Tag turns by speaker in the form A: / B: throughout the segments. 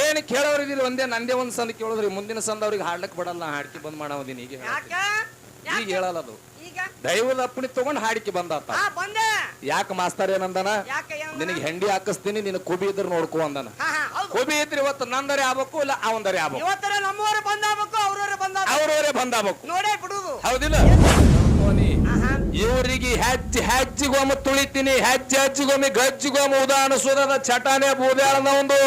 A: ಏನ್ ಕೇಳೋರು ಇದಿರಿ ಒಂದೇ ನಂದೇ ಒಂದ್ ಸಂದ ಕೇಳಿದ್ರಿ. ಮುಂದಿನ ಸಂದ ಅವ್ರಿಗೆ ಹಾಡ್ಲಕ್ ಬಿಡಲ್ಲ ನಾ ಹಾಡ್ಕಿ ಬಂದ್ ಮಾಡವದೀನಿ ಈಗ ಈಗ ಹೇಳಲ್ಲ ಅದು. ದೈವದ ಅಪ್ಪಣಿ ತಗೊಂಡ್ ಹಾಡಿಕೆ ಬಂದಾತ.
B: ಯಾಕೆ ಬಂದೆ.
A: ಯಾಕ ಮಾಸ್ತರ್ ಏನಂದನ? ನಿನಗೆ ಹೆಂಡಿ ಹಾಕಿಸ್ತೀನಿ ನಿನ್ ಕುಬಿ ಇದ್ರ ನೋಡ್ಕೊ ಅಂದನ. ಕುಬಿ ಇದ್ರೆ ಇವತ್ತು ನಂದರೆ ಆಗ್ಬೇಕು ಇಲ್ಲ ಅವಂದರೆ ಆಗ್ಬೇಕು?
B: ಅವ್ರವ್ರೆ ಬಂದಾಗ
A: ಅವ್ರವರೇ ಬಂದಾಗಬೇಕು. ಹೌದಿಲ್ಲ? ಇವರಿಗೆ ಹೆಜ್ಜೆ ಹೆಜ್ಜಿಗೊಮ್ಮೆ ತುಳಿತೀನಿ ಹೆಜ್ಜೆ ಹೆಜ್ಜಿಗೊಮ್ಮೆ ಗಜ್ಜಿಗೊಮ್ಮೆ ಉದಾಹರಣೆ ಸುರದ ಚಟಾನೆ ಬೂದ್ಯಾಳದ ಒಂದು.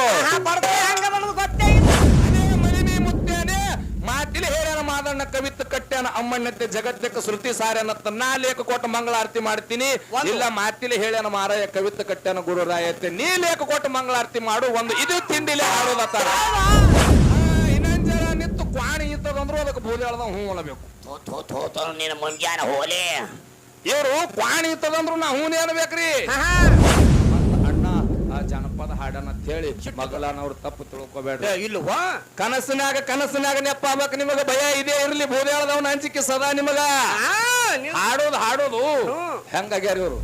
A: ಮುತ್ತೇನೆ. ಮಾತಿಲಿ ಹೇಳ ಮಾದಣ್ಣ ಕವಿತ್ ಕಟ್ಟ್ಯಾನ ಅಮ್ಮಣ್ಣತ್ತೆ ಜಗತ್ತಕ್ಕೆ ಶ್ರುತಿ ಸಾರ್ಯಾನತ್ತ ನಾ ಲೇಖ ಕೊಟ್ಟು ಮಂಗಳಾರತಿ ಮಾಡ್ತೀನಿ. ಇಲ್ಲ ಮಾತಿಲಿ ಹೇಳ್ಯಾನ ಮಾರಾಯ ಕವಿತ್ ಕಟ್ಟ್ಯಾನ ಗುರುರಾಯತ್ತೆ ನೀ ಲೇಖ ಕೊಟ್ಟು ಮಂಗಳಾರತಿ ಮಾಡು ಒಂದು ಇದು ತಿಂಡಿಲೆ ಹಾಡೋದತ್ತಾರ ಇನ್ನೊಂದ್ ಜನ ನಿತ್ತು ಕ್ವಾಣಿ ಇತ್ತದಂದ್ರು ಅದಕ್ಕೆ ಬೂದ್ಯಾಳದ ಹೂ
C: ಥೋ ನಿನ್ನ ಮುಂಜಾನೆ ಹೋಲೆ.
A: ಇವರು ಪ್ರಾಣಿ ಇತ್ತದಂದ್ರು ನಾ ಹೂನೇ ಅನ್ಬೇಕ್ರಿ
B: ಆಹಾ
A: ಅಣ್ಣ ಆ ಜನಪದ ಹಾಡನ್ನ ಅಂತ ಹೇಳಿ ತಪ್ಪು ತಿಳ್ಕೊಬೇಡ್ರಿ.
B: ಇಲ್ವಾ
A: ಕನಸಿನಾಗ ಕನಸಿನಾಗ ನೆಪ್ಪ ಆಗ್ಬೇಕು ನಿಮಗ ಭಯ ಇದೆ ಇರ್ಲಿ ಭೂದೇಳದವನ ಹಂಚಿಕೆ ಸದಾ ನಿಮಗ. ಹಾಡೋದು ಹಾಡೋದು. ಹೆಂಗಾಗ್ಯಾರ ಇವರು?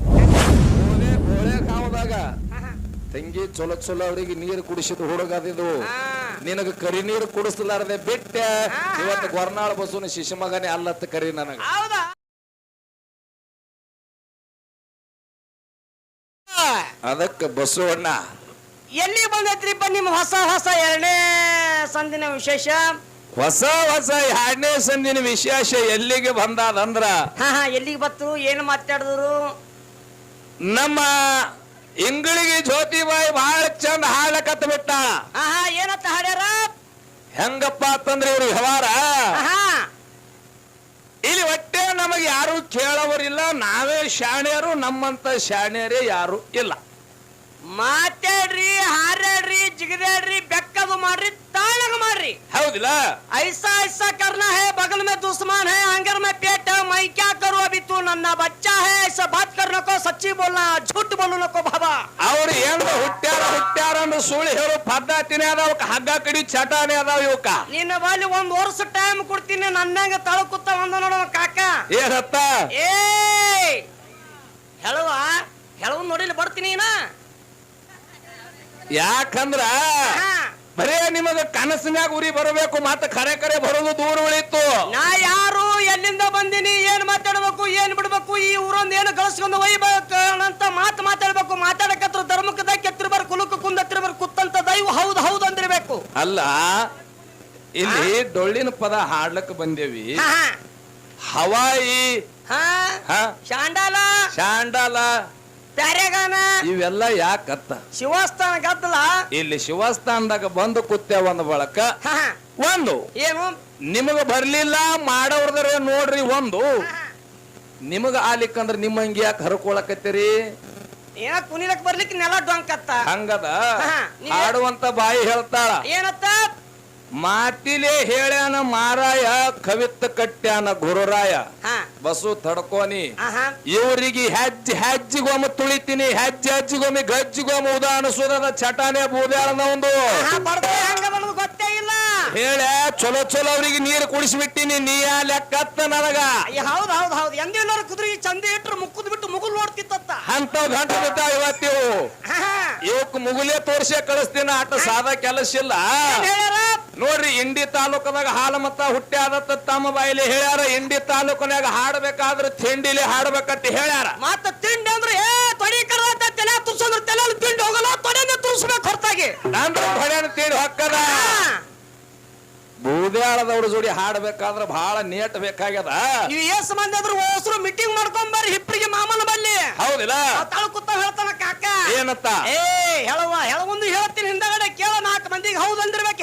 A: ಕಾವದಾಗ. ತಂಗಿ ಚೊಲೋ ಚೊಲೋ ಅವರಿಗೆ ನೀರು ಕುಡಿಸಿದ ಹುಡುಗದಿದು.
B: ಆ.
A: ನಿನಗ ಕರಿ ನೀರು ಕುಡಿಸಲಾರದೆ ಬಿಟ್ಟೆ. ಇವತ್ತು ಗೊರ್ನಾಳ ಬಸವನ ಶಿಶು ಮಗನೇ ಅಲ್ಲತ್ತ ಕರಿ ನನಗ. ಅದಕ್ಕೆ ಬಸವಣ್ಣ.
B: ಎಲ್ಲಿ ಬಂದೈತ್ರಿಪ್ಪ ನಿಮ್ಮ ಹೊಸ ಹೊಸ ಎರಡನೇ ಸಂದಿನ ವಿಶೇಷ?
A: ಹೊಸ ಹೊಸ ಎರಡನೇ ಸಂದಿನ ವಿಶೇಷ ಎಲ್ಲಿಗೆ ಬಂದಾದಂದ್ರ?
B: ಹಾ ಹಾ ಎಲ್ಲಿಗೆ ಬತ್ತರು ಏನು ಮಾತಾಡಿದ್ರು?
A: ನಮ್ಮ ಇಂಗಳಿಗೆ ಜ್ಯೋತಿಬಾಯಿ ಬಹಳ ಚಂದ ಹಾಡಕತ್ತ ಬಿಟ್ಟ.
B: ಹಾ ಹಾ ಏನತ್ತ ಹಾಡ್ಯಾರ?
A: ಹೆಂಗಪ್ಪ ಅಂತಂದ್ರೆ ಇವ್ರು ವ್ಯವಹಾರ
B: ಆಹಾ
A: ಇಲ್ಲಿ ಒಟ್ಟೆ ನಮಗೆ ಯಾರು ಕೇಳವರಿಲ್ಲ ನಾವೇ ಶಾಣ್ಯರು ನಮ್ಮಂತ ಶಾಣ್ಯರೇ ಯಾರು ಇಲ್ಲ.
B: ಮಾತಾಡ್ರಿ ಹಾರಾಡ್ರಿ ಜಿಗದಾಡ್ರಿ ಬೆಕ್ಕದು ಮಾಡ್ರಿ ತಾಳಗ ಮಾಡ್ರಿ.
A: ಹೌದಿಲ್ಲ?
B: ಐಸಾ ಐಸಾ ಕರ್ನ ಹೇ ಬಗಲ್ ಮೇ ದುಸ್ಮಾನ್ ಹೇ ಅಂಗರ್ ಮೇ ಪೇಟ ಮೈ ಕ್ಯಾ ಕರು ಅಭಿ ತು ನನ್ನ ಬಚ್ಚಾ ಹೇ ಐಸಾ ಬಾತ್ ಕರ್ನಕೋ ಸಚ್ಚಿ ಬೋಲ್ನ ಝೂಟ್ ಬೋಲ್ನಕೋ ಬಾಬಾ.
A: ಅವ್ರು ಏನು ಹುಟ್ಟ್ಯಾರ ಹುಟ್ಟ್ಯಾರ ಅಂದ್ರೆ ಸುಳಿ ಹೇಳು ಪದ್ಧತಿನೇ ಅದಾವ ಹಗ್ಗ ಕಡಿ ಚಟಾನೆ ಅದಾವ ಇವಕ್ಕ.
B: ನಿನ್ನ ಬಳಿ ಒಂದ್ ವರ್ಷ ಟೈಮ್ ಕೊಡ್ತೀನಿ ನನ್ನಂಗ ತಳಕುತ್ತ ಒಂದ ನೋಡ ಕಾಕ.
A: ಏನತ್ತ
B: ಏ ಹೇಳುವ ಹೇಳುವ ನೋಡಿಲಿ ಬರ್ತೀನಿ ನಾ.
A: ಯಾಕಂದ್ರ
B: ಹಾ.
A: ಬರೇ ನಿಮಗ ಕನಸಿನ್ಯಾಗ ಉರಿ ಬರಬೇಕು ಮತ್ತ ಕರೆ ಕರೆ ಬರೋದು ದೂರ ಉಳಿತು
B: ನಾ ಯಾರು ಎಲ್ಲಿಂದ ಬಂದಿನಿ ಏನ್ ಮಾತಾಡ್ಬೇಕು ಏನ್ ಬಿಡ್ಬೇಕು ಈ ಊರೊಂದ್ ಏನು ಕಳ್ಸ್ಕೊಂಡು ಒಯ್ಬೇಕಂತ ಮಾತು ಮಾತಾಡ್ಬೇಕು. ಮಾತಾಡಕತ್ರ ಧರ್ಮಕ್ಕೆ ಕೆತ್ತಿರ್ಬಾರ ಕುಲಕ್ಕೆ ಕುಂದತ್ತಿರ್ಬಾರ ಕುತ್ತಂತ ದೈವ ಹೌದು ಹೌದು ಅಂದಿರ್ಬೇಕು.
A: ಅಲ್ಲ ಇಲ್ಲಿ ಡೊಳ್ಳಿನ ಪದ ಹಾಡ್ಲಕ್ ಬಂದೇವಿ. ಹವಾಯಿ.
B: ಹಾ.
A: ಹ.
B: ಶಾಂಡಾಲ.
A: ಶಾಂಡಾಲ. ಇವೆಲ್ಲ ಯಾಕತ್ತ
B: ಶಿವಸ್ಥಾನ ಕತ್ತಲ
A: ಇಲ್ಲಿ ಶಿವಸ್ಥಾನದಾಗ ಬಂದು ಕುತ್ತೆ ಒಂದು ಬಳಕ. ಒಂದು.
B: ಏನು?
A: ನಿಮಗ ಬರ್ಲಿಲ್ಲ ಮಾಡೋರ್ದರೆ ನೋಡ್ರಿ ಒಂದು. ನಿಮಗ ಆಲಿಕ್ಕಂದ್ರ ನಿಮ್ಮ ಅಂಗಿ ಯಾಕೆ ಹರ್ಕೊಳಕತ್ತೀರಿ?
B: ಏನ ಕುಣಿಲಕ್ ಬರ್ಲಿಕ್ಕೆ ನೆಲ ಡೊಂಕತ್ತ?
A: ಹಂಗದ? ಹಾಡುವಂತ ಬಾಯಿ ಹೇಳ್ತಾಳ.
B: ಏನತ್ತ?
A: ಮಾತಿಲೆ ಹೇಳ್ಯಾನ ಮಾರಾಯ ಕವಿತ್ತ ಕಟ್ಟ್ಯಾನ ಗುರುರಾಯ. ಬಸು ತಡ್ಕೋನಿ. ಇವರಿಗೆ ಹೆಜ್ಜೆ ಹೆಜ್ಜಿಗೊಮ್ಮೆ ತುಳಿತೀನಿ ಹೆಜ್ಜೆ ಹೆಜ್ಜಿಗೊಮ್ಮೆ ಗಜ್ಜಿಗೊಮ್ಮೆ ಉದಾಹರಣೆ ಸುರದ ಚಟಾನೆ ಬೂದ್ಯಾಳನ ಒಂದು
B: ಆಹಾ, ಬಡ್ದೆ ಹಂಗ ಬಂದು ಗೊತ್ತೇ ಇಲ್ಲ
A: ಹೇಳ ಚಲೋ ಚಲೋ ಅವ್ರಿಗೆ ನೀರು ಕುಡಿಸ್ಬಿಟ್ಟಿನಿ ನೀ ಯಾ ಲೆಕ್ಕತ್ತ ನನಗ.
B: ಅಯ್ಯ ಹೌದ್ ಹೌದ್ ಹೌದ್. ಎಂದೆಲ್ಲಾರು ಕುದುರಿ ಚಂದ ಇಟ್ರು ಮುಕ್ಕುದ್ ಬಿಟ್ಟು ಮುಗುಲ್ ನೋಡ್ತಿತ್ತ
A: ಅಂತ ಗಂಟು ಬಿಟ್ಟ ಇವತ್ತಿವು. ಇವಕ್ ಮುಗುಲೇ ತೋರ್ಸೆ ಕಳಿಸ್ತೀನ ಆಟ ಸಾದ ಕೆಲಸ ಇಲ್ಲ. ನೋಡ್ರಿ ಇಂಡಿ ತಾಲೂಕದಾಗ ಹಾಲು ಮತ್ತ ಹುಟ್ಟ್ಯಾದತ್ತ ತಮ್ಮ ಬಾಯಿಲಿ ಹೇಳ್ಯಾರ ಇಂಡಿ ತಾಲೂಕನಾಗ ಹಾಡ್ಬೇಕಾದ್ರ ತಿಂಡಿಲಿ ಹಾಡ್ಬೇಕಂತ ಹೇಳ್ಯಾರ.
B: ಮತ್ತ ತಿಂಡಿ ಅಂದ್ರೆ ಏ ತೊಡಿ ಕರ್ದ ತಲೆ ತುರ್ಸಂದ್ರ ತಿಂಡಿ ಹೋಗಲ್ಲ ತೊಡೆನೆ ತುರ್ಸ್ಬೇಕು ಹೊರತಾಗಿ.
A: ನಂದ್ರ ಹೊಡ್ಯಾನ ತಿಂಡಿ ಹೊಕ್ಕದ. ಬೂದ್ಯಾಳದವ್ರ ಜೋಡಿ ಹಾಡ್ಬೇಕಾದ್ರ ಬಹಳ ನೇಟ್ ಬೇಕಾಗ್ಯದ.
B: ನೀವು ಏಸ್ ಮಂದಿ ಆದ್ರೂ ಓಸ್ರು ಮೀಟಿಂಗ್ ಮಾಡ್ಕೊಂಡ್ ಬರ್ರಿ ಹಿಪ್ರಿಗೆ ಮಾಮನ ಬಲ್ಲಿ
A: ಹೌದಿಲ್ಲ?
B: ತಾಳು ಕೂತ ಹೇಳ್ತಾನ ಕಾಕ.
A: ಏನತ್ತ?
B: ಏ ಹೇಳುವ ಹೇಳೊಂದು ಹೇಳ್ತೀನಿ ಹಿಂದಗಡೆ ಮಂದಿಗೆ ಹೌದು ಅಂದಿರ್ಬೇಕು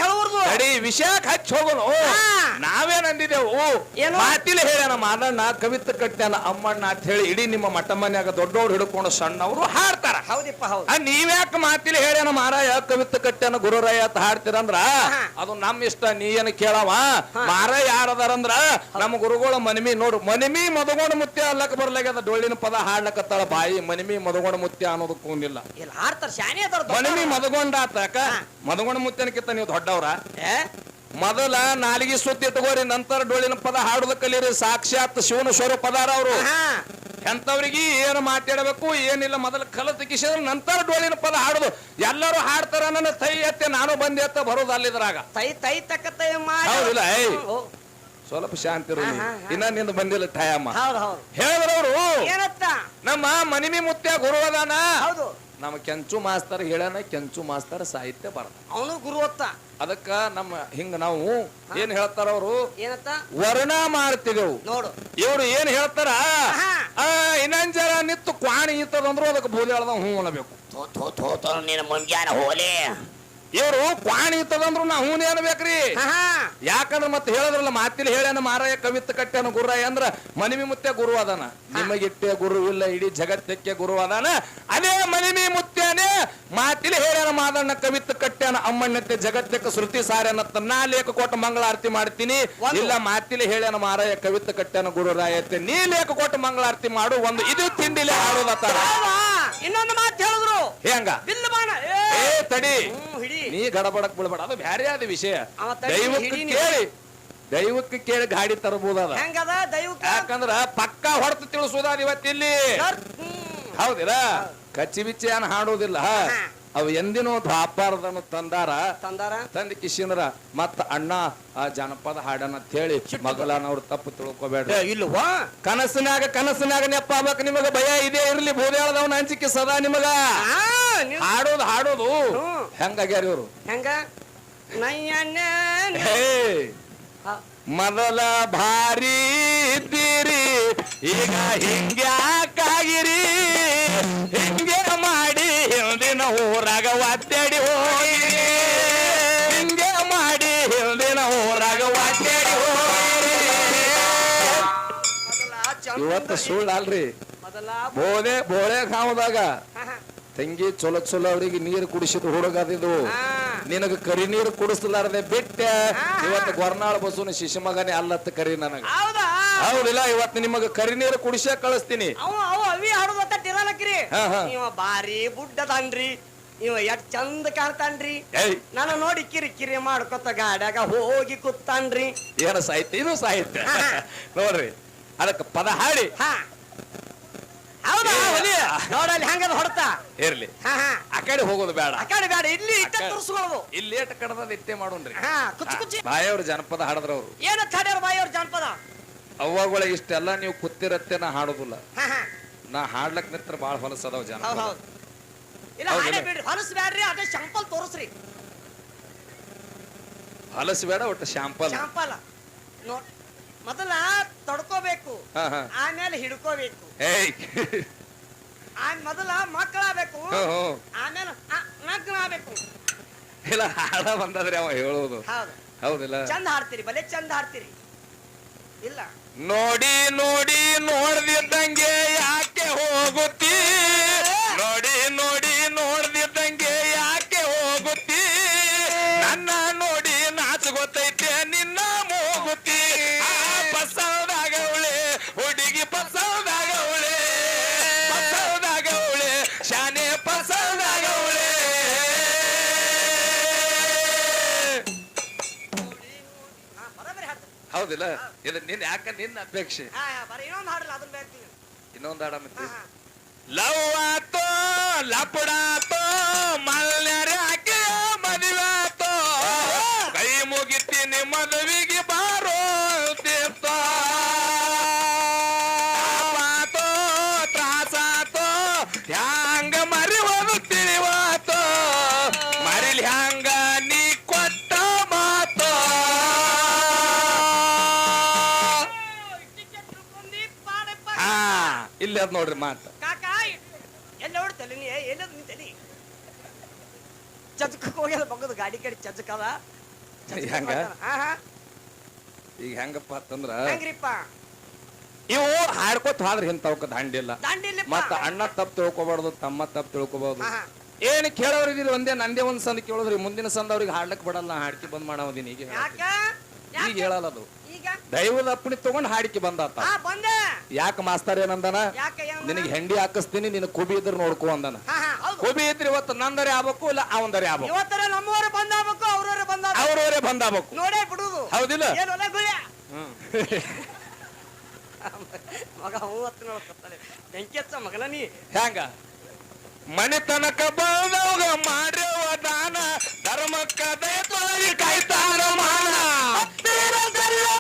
A: ಅಡಿ ವಿಷಯಕ್ಕೆ ಹಚ್ಚಿ ಹೋಗೋನು. ನಾವೇನ್ ಅಂದಿದ್ದೆವು
B: ಏನು?
A: ಮಾತಿಲಿ ಹೇಳ್ಯಾನ ಮಾದಣ್ಣ ಕವಿತ ಕಟ್ಟ್ಯಾನ ಅಮ್ಮಣ್ಣ ಅಂತ ಹೇಳಿ ಇಡೀ ನಿಮ್ಮ ಮಠ ಮನ್ಯಾಗ ದೊಡ್ಡವ್ರು ಹಿಡ್ಕೊಂಡು ಸಣ್ಣವರು ಹಾಡ್ತಾರ.
B: ಹೌದಿಪ್ಪ ಹೌದು.
A: ಆ, ನೀವ್ಯಾಕ ಮಾತಿಲ್ಲ ಹೇಳ್ಯಾನ ಮಾರಾಯ ಕವಿತ ಕಟ್ಟ್ಯಾನ ಗುರುರಾಯ ಅಂತ ಹಾಡ್ತೀರಂದ್ರ?
B: ಹಾ.
A: ಅದು ನಮ್ ಇಷ್ಟ ನೀ ಏನ್ ಕೇಳವ? ಮಾರಾಯ ಯಾರದಾರಂದ್ರ? ನಮ್ಮ ಗುರುಗಳ ಮನಿಮಿ ನೋಡು ಮನಿಮಿ ಮದಗೊಂಡ ಮುತ್ಯ ಅಲ್ಲಕ್ ಬರ್ಲಾಗ್ಯದ ಡೊಳ್ಳಿನ ಪದ ಹಾಡ್ಲಕತ್ತಾಳ ಬಾಯಿ ಮನಿಮಿ ಮದಗೊಂಡ ಮುತ್ಯ ಅನ್ನೋದಕ್ಕೂ ಇಲ್ಲ
B: ಇಲ್ಲ ಆತಕ ಶಾನೆ ಅದಾರ
A: ಮನಿಮಿ ಮದಗೊಂಡ ಆತಾಕ? ಮದಗೊಂಡ ಮುತ್ಯನಕ್ಕಿಂತ ನೀವು ದೊಡ್ಡವ್ರ? ಮೊದಲ ನಾಲಿಗೆ ಸುತ್ತಿ ಇಟ್ಕೋರಿ ನಂತರ ಡೋಳಿನ ಪದ ಹಾಡುದ ಕಲೀರಿ ಸಾಕ್ಷಾತ್ ಶಿವನ ಸ್ವರೂಪ ಅದಾರ ಅವರು.
B: ಹಾ
A: ಎಂತವ್ರಿಗೆ ಏನು ಮಾತಾಡಬೇಕು ಏನಿಲ್ಲ ಮೊದಲು ಕಲತ ಕಿಸಿದ್ರೆ ನಂತರ ಡೋಳಿನ ಪದ ಹಾಡುದು. ಎಲ್ಲರೂ ಹಾಡ್ತಾರ ನನ್ನ ತೈ ಎತ್ತೆ ನಾನು ಬಂದೆ ಎತ್ತ ಬರೋದು ಅಲ್ಲಿದ್ರಾಗ.
B: ತೈ ತೈ ತಕ್ಕ ತೈ
A: ಹೌದಿಲ್ಲ, ಸ್ವಲ್ಪ ಶಾಂತಿ. ಇನ್ನ ನಿಂದ ಬಂದಿಲ್ಲ
B: ತಾಯಮ್ಮ
A: ಹೇಳಿದ್ರವ್ರು. ನಮ್ಮ ಮನಿಮಿ ಮುತ್ಯ ಗುರು ಅದಾನ.
B: ಹೌದು.
A: ನಮ್ಮ ಕೆಂಚು ಮಾಸ್ತರ್ ಹೇಳನ ಕೆಂಚು ಮಾಸ್ತರ್ ಸಾಹಿತ್ಯ ಬರ್ದ
B: ಅವನು ಗುರುವತ್ತ
A: ಅದಕ್ಕ ನಮ್ಮ ಹಿಂಗ ನಾವು ಏನ್ ಹೇಳ್ತಾರ ಅವರು?
B: ಏನತ್ತ?
A: ವರ್ಣ ಮಾಡ್ತಿದೆವು.
B: ನೋಡು.
A: ಇವ್ರು ಏನ್ ಹೇಳ್ತಾರ. ಆ, ಇನ್ನೊಂದ್ ಜರ ನಿತ್ತು ಕ್ವಾಣಿ ಇತ್ತದಂದ್ರು ಅದಕ್ಕೆ ಬೂದಿ ಹೇಳ್ದ ಹೂ ಅನ್ನಬೇಕು.
C: ನಿನ್ನ ಮುಂಜಾನೆ ಹೋಲೆ.
A: ಇವ್ರು ಕ್ವಾಣಿ ಇತ್ತದಂದ್ರು ನಾ ಹೂನಿ ಅನ್ಬೇಕ್ರಿ
B: ಹಾ.
A: ಯಾಕಂದ್ರ ಮತ್ತೆ ಹೇಳದ್ರಲ್ಲ ಮಾತಿಲಿ ಹೇಳ್ಯಾನ ಮಾರಾಯ ಕವಿತ್ ಕಟ್ಟ್ಯಾನ ಗುರು ಅಂದ್ರ ಮನಿಮಿ ಮುತ್ತೆ ಗುರು ಅದಾನ ನಿಮಗಿಟ್ಟೆ ಗುರು ಇಲ್ಲ ಇಡೀ ಜಗತ್ತಕ್ಕೆ ಗುರು ಅದಾನ ಅದೇ ಮನಿಮಿ ಮುತ್ತೇನೆ ಮಾತಿಲಿ ಹೇಳ್ಯಾನ ಮಾದಣ್ಣ ಕವಿತ್ ಕಟ್ಟ್ಯಾನ ಅಮ್ಮಣ್ಣತ್ತೆ ಜಗತ್ತಕ್ಕೆ ಶ್ರುತಿ ಸಾರ್ಯಾನ ನಾ ಲೇಖ ಕೊಟ್ಟ ಮಂಗಳಾರತಿ ಮಾಡ್ತೀನಿ. ಇಲ್ಲ ಮಾತಿಲಿ ಹೇಳ್ಯಾನ ಮಾರಾಯ ಕವಿತ್ ಕಟ್ಟ್ಯಾನ ಗುರು ರಾಯತ್ತೆ ನೀ ಲೇಖ ಕೊಟ್ಟ ಮಂಗಳಾರತಿ ಮಾಡು ಒಂದು ಇದು ತಿಂಡಿಲೆ ಹಾಡೋದತ್ತಾರ
B: ಹೌದಾ? ಇನ್ನೊಂದು ಮಾತು ಹೇಳಿದ್ರು.
A: ಹೆಂಗ.
B: ಬಿಲ್ ಬಾಣ. ಏ,
A: ಏ ತಡಿ.
B: ಹಿಡಿ.
A: ನೀ ಗಡಬಡಕ್ ಬಿಡ್ಬೇಡ ಅದು ಬ್ಯಾರೆ ಆದ ವಿಷಯ.
B: ಅವ ತಡಿ,
A: ದೈವಕ್ಕೆ. ಕೇಳಿ. ದೈವಕ್ಕೆ ಕೇಳಿ ಗಾಡಿ ತರಬಹುದಾದ
B: ಹೆಂಗದ? ದೈವಕ್ಕ
A: ಯಾಕಂದ್ರ ಪಕ್ಕ ಹೊಡೆತು ತಿಳಿಸೋದಾದ ಇವತ್ತಿಲ್ಲಿ.
B: ಹ್ಮ್.
A: ಹೌದಿಲ್ಲ? ಕಚ್ಚಿ ಬಿಚ್ಚಿ ಏನ್ ಹಾಡೋದಿಲ್ಲ ಅವು ಎಂದಿನೂ ದ್ವಾಪಾರದನ್ನು ತಂದಾರ.
B: ತಂದಾರ?
A: ತಂದ ಕಿಶಿಂದ್ರ ಮತ್ತ ಅಣ್ಣ ಆ ಜನಪದ ಹಾಡನ್ನ ಅಂತ ಹೇಳಿ ಮಗಳನವ್ರು ತಪ್ಪು
B: ತಿಳ್ಕೊಬೇಡ ಇಲ್ವಾ
A: ಕನಸಿನಾಗ ಕನಸಿನಾಗ ನೆಪ್ಪ ಆಗ್ಬೇಕು ನಿಮಗ ಭಯ ಇದೆ ಇರ್ಲಿ ಬೋದೇಳದವನ ಹಂಚಿಕೆ ಸದಾ ನಿಮಗ. ಹಾಡೋದು ಹಾಡೋದು. ಹೆಂಗಾಗ್ಯಾರ ಇವ್ರು?
B: ಹೆಂಗ?
A: ಮೊದಲ ಭಾರಿ ಇದ್ದೀರಿ ಈಗ ಹಿಂಗ್ಯಾಕಾಗಿರಿ ಊರಾಗ ಒತ್ತಡಿ ಹೋಗಿ ಹಿಂಗೆ ಮಾಡಿ ಹಿಂದಿನ ಊರಾಗ ಒತ್ತಡಿ ಹೋಗಿ ಇವತ್ತು ಸುಳ್ಳು ಅಲ್ರಿ. ಬೋದೆ ಬೋಳೆ ಕಾಮದಾಗ. ತಂಗಿ ಚೊಲೋ ಚೊಲೋ ಅವ್ರಿಗೆ ನೀರು ಕುಡಿಸಿದ ಹುಡುಗದಿದು. ನಿನಗ ಕರಿ ನೀರು ಕುಡಿಸ್ಲಾರ್ದೆ ಬಿಟ್ಟೆ. ಇವತ್ತು ಗೊರ್ನಾಳ ಬಸವನ ಶಿಶು ಮಗನೇ ಅಲ್ಲತ್ತ ಕರಿ ನನಗ.
B: ಹೌದಾ?
A: ಹೌದಿಲ್ಲ ಇವತ್ತು ನಿಮಗ ಕರಿ ನೀರು ಕುಡಿಸೇ ಕಳಿಸ್ತೀನಿ.
B: ಅವಿ ನೀವ ಟಿರಲಕ್ರಿ
A: ಹಾ, ಹಾ.
B: ಇವ ಬಾರಿ ಬುಡ್ಡದನ್ರಿ. ಇವ ಎಟ್ ಚಂದ ಕಾಣ್ತಾನ್ರಿ.
A: ಏಯ್.
B: ನಾನು ನೋಡಿ ಕಿರಿ ಕಿರಿ ಮಾಡ್ಕೊತ ಗಾಡ್ಯಾಗ ಹೋಗಿ ಕೂತಾನ್ರಿ.
A: ಏನು ಸಾಹಿತ್ಯ? ಇದು ಸಾಹಿತ್ಯ. ನೋಡ್ರಿ ಅದಕ್ಕೆ ಪದ ಹಾಡಿ.
B: ಹಾ. ಹೌದಾ. ಒಲಿ ನೋಡಲ್ಲಿ ಹೆಂಗದ ಹೊಡ್ತಾ?
A: ಇರ್ಲಿ.
B: ಹಾ ಹಾ.
A: ಆ ಕಡೆ ಹೋಗೋದು ಬೇಡ.
B: ಆ ಕಡೆ ಬೇಡ. ಇಲ್ಲಿ ಇಟ್ಟ
A: ಆ ಕಡೆ-
B: ತುರ್ಸ್ಕೊಳ್ಳೋದು.
A: ಇಲ್ಲಿ ಏಟ್ ಕಡದ ನಿತ್ಯ ಮಾಡೋಣ್ರಿ.
B: ಹಾ ಕುಚ್ಚಿ ಕುಚ್ಚಿ.
A: ಬಾಯವ್ರ ಜನಪದ ಹಾಡದ್ರ ಅವ್ರು.
B: ಏನ ಬಾಯಿ ಅವ್ರ ಜಾನಪದ?
A: ಇಷ್ಟೆಲ್ಲ ನೀವು ಕುತ್ತಿರತ್ತೆನ ಹಾಡೋದಿಲ್ಲ.
B: ಹಾ ಹಾ.
A: ನಾ ಹಾಡ್ಲಕ್ ನಿತ್ರ ಬಾಳ ಹೊಲಸದವ್
B: ಅದಾವ
A: ಜನ.
B: ಹೌದ್ ಇಲ್ಲ
A: ಹೌದಿಲ್ಲ?
B: ಹಾಡೇ ಬಿಡ್ರಿ. ಹೊಲಸ್ ಬ್ಯಾಡ್ರಿ ಅದೇ ಶಾಂಪಲ್ ತೋರಿಸ್ರಿ.
A: ಹೊಲಸ್ ಬೇಡ ಒಟ್ಟು ಶಾಂಪಲ್.
B: ಶಾಂಪಲ್. ಮೊದಲ ತೊಡ್ಕೋಬೇಕು
A: ಹಾ ಹಾ.
B: ಆಮೇಲೆ ಹಿಡ್ಕೋಬೇಕು.
A: ಏಯ್.
B: ಆ ಮೊದಲ ಮಕ್ಕಳಾಗಬೇಕು
A: ಹ್ಞೂ
B: ಆಮೇಲೆ ನಗ್ನ ಆಗ್ಬೇಕು.
A: ಇಲ್ಲ ಹಾಡ ಬಂದದ್ರಿ ಅವ ಹೇಳೋದು
B: ಹೌದು.
A: ಹೌದಿಲ್ಲ.
B: ಚಂದ ಹಾಡ್ತೀರಿ ಬಲೆ ಚಂದ ಹಾಡ್ತೀರಿ.
A: ನೋಡಿ ನೋಡಿ ನೋಡ್ದಿದ್ದಂಗೆ ಯಾಕೆ ಹೋಗುತ್ತಿ ನೋಡಿ ನೋಡಿ ನೋಡ್ದಿದ್ದಂಗೆ ಹೌದಿಲ್ಲ? ಇದು ನಿನ್ನ ಯಾಕ ನಿನ್ನ ಅಪೇಕ್ಷೆ
B: ಇನ್ನೊಂದು ಹಾಡಲ್ಲ ಅದನ್ನ ಬೇಡ್ತೀನಿ
A: ಇನ್ನೊಂದು ಹಾಡ ಮತ್ತೆ? ಲವ್ ಆತೋ ಲಪಡಾತೋ ಮಲ್ಯರ ಹಾಕಿ ಮದುವೆ ಆತೋ ಕೈ ಮುಗಿತೀನಿ ಮದುವೆಗೆ ಅದ್ ನೋಡ್ರಿ ಮಾತು.
B: ಕಾಕ ಎಲ್ಲ ಹೊಡ್ತಲ್ಲ ನೀ ಎಲ್ಲದ ನೀ ತಲಿ? ಚಜ್ಕಕ್ಕೆ ಹೋಗ್ಯದ ಬಗ್ಗದು ಗಾಡಿ ಕಡೆ
A: ಹೆಂಗ? ಈಗ ಹೆಂಗಪ್ಪ ಅಂತಂದ್ರ
B: ಹೆಂಗ್ರಿಪ್ಪ?
A: ಇವು ಹಾಡ್ಕೊತ ಹಾದ್ರ ಇಂಥವಕ್ಕ ದಾಂಡಿಲ್ಲ
B: ದಾಂಡಿಲಿ
A: ಮತ್ತ ಅಣ್ಣ ತಪ್ಪು ತಿಳ್ಕೊಬಾರ್ದು ತಮ್ಮ ತಪ್ಪು ತಿಳ್ಕೊಬಾರ್ದು. ಏನ್ ಕೇಳೋರಿಗೆ ಒಂದೇ ನಂದೇ ಒಂದ್ ಸಂದ ಕೇಳೋದ್ರಿ ಮುಂದಿನ ಸಂದ ಅವ್ರಿಗೆ ಹಾಡ್ಲಕ್ ಬಿಡಲ್ಲ ಹಾಡ್ಕಿ ಬಂದ್ ಮಾಡೋದಿನ ಈಗ. ಈಗ ಹೇಳಲ್ಲ ಅದು. ದೈವದ ಅಪ್ಪಣಿ ತಗೊಂಡ್ ಹಾಡಿಕೆ ಬಂದಾತ
B: ಆ ಬಂದ.
A: ಯಾಕ ಮಾಸ್ತರ್ ಏನಂದನ?
B: ಯಾಕೆ
A: ನಿನಗೆ ಹೆಂಡಿ ಹಾಕಿಸ್ತೀನಿ ನಿನ್ನ ಕುಬಿ ಇದ್ರ ನೋಡ್ಕೊ ಅಂದನ.
B: ಹಾ ಹಾ ಹೌದು.
A: ಕುಬಿ ಇವತ್ತು ನಂದರೆ ಆಗ್ಬೇಕು ಇಲ್ಲ ಅವಂದರೆ ಆಬೇಕು
B: ಇವತ್ತರ ನಮ್ಮವರು ಬಂದಾಗಬೇಕು ಅವ್ರವ್ರ ಬಂದಾಗ
A: ಅವ್ರವರೇ ಬಂದಾಗಬೇಕು.
B: ನೋಡೇ ಬಿಡುದು.
A: ಹೌದಿಲ್ಲ?
B: ಏನು ಅಲ್ಲ ಗುಳ್ಯ? ಮಗ ಮೂವತ್ತು ನೋಡ್ಕೊತಾಳೆ ಬೆಂಕಿಯಚ್ಚ ಮಗನ ನೀ.
A: ಹೆಂಗ ಮನೆ ತನಕ ಬಂದವಾಗ ಮಾಡ್ಯವ ದಾನ. ಧರ್ಮಕ್ಕ ದಯತಾಯಿ ಕಾಯ್ತಾರ ಮಾನ. ಹತ್ತಿರದಲ್ಲೇ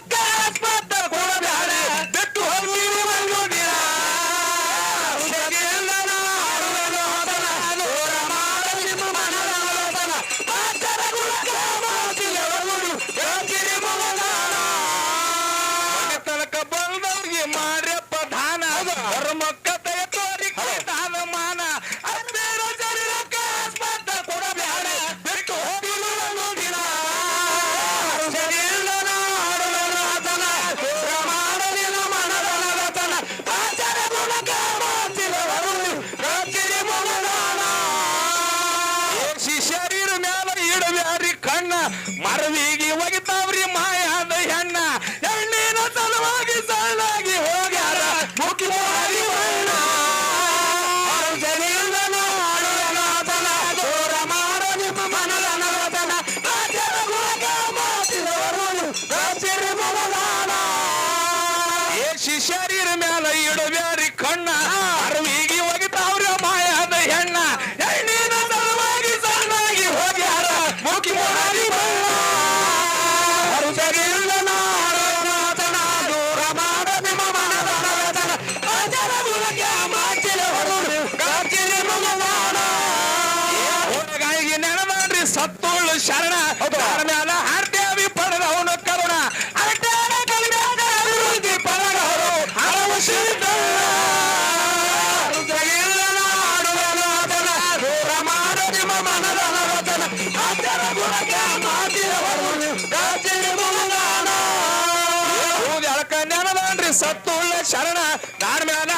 A: ಶರೀರ ಮ್ಯಾಲ ಇಡಬ್ಯಾರಿ ಕಣ್ಣ, ಮರವಿಗಿ ಒಗಿತಾವ್ರಿ ಮಾಯಾದ ಹೆಣ್ಣ. ಹೆಣ್ಣಿನ ಸಲುವಾಗಿ ಸಣ್ಣಾಗಿ ಹೋಗ್ಯಾರ. ಮುಖ್ಯ ಶರೀರ ಮ್ಯಾಲ ಇಡಬ್ಯಾರಿ ಕಣ್ಣ ಅರವಿಗಿ ಒಗಿತಾವ್ರಿ ಮಾಯಾದ ಹೆಣ್ಣ. ಸತ್ತುಳ್ಳು ಶರಣ. ಮ್ಯಾಲ? ಹರದೇವಿ ಪಡೆದ ಅವನು ಕರುಣ. ಅರಟಾನ ಕಲಿಮ್ಯಾಗ ಅಭಿವೃದ್ಧಿ ಪರಡವರು ಹಲವು ಸಿದ್ಧ ಸತ್ತುಳ್ಳ ಶರಣ. ನಾಡ ಮ್ಯಾಲ